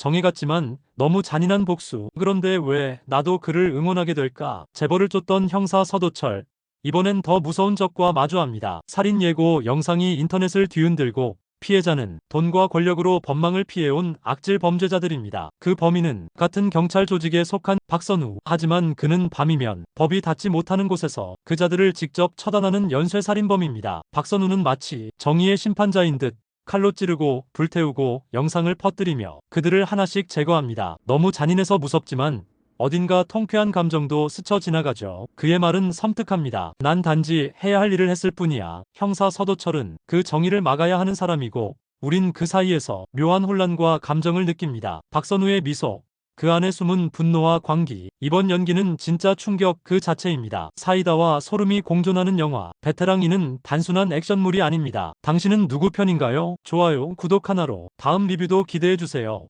정의 같지만 너무 잔인한 복수. 그런데 왜 나도 그를 응원하게 될까? 재벌을 쫓던 형사 서도철. 이번엔 더 무서운 적과 마주합니다. 살인 예고 영상이 인터넷을 뒤흔들고 피해자는 돈과 권력으로 법망을 피해온 악질 범죄자들입니다. 그 범인은 같은 경찰 조직에 속한 박선우. 하지만 그는 밤이면 법이 닿지 못하는 곳에서 그자들을 직접 처단하는 연쇄살인범입니다. 박선우는 마치 정의의 심판자인 듯 칼로 찌르고 불태우고 영상을 퍼뜨리며 그들을 하나씩 제거합니다. 너무 잔인해서 무섭지만 어딘가 통쾌한 감정도 스쳐 지나가죠. 그의 말은 섬뜩합니다. 난 단지 해야 할 일을 했을 뿐이야. 형사 서도철은 그 정의를 막아야 하는 사람이고 우린 그 사이에서 묘한 혼란과 감정을 느낍니다. 박선우의 미소. 그 안에 숨은 분노와 광기. 이번 연기는 진짜 충격 그 자체입니다. 사이다와 소름이 공존하는 영화. 베테랑이는 단순한 액션물이 아닙니다. 당신은 누구 편인가요? 좋아요, 구독 하나로 다음 리뷰도 기대해주세요.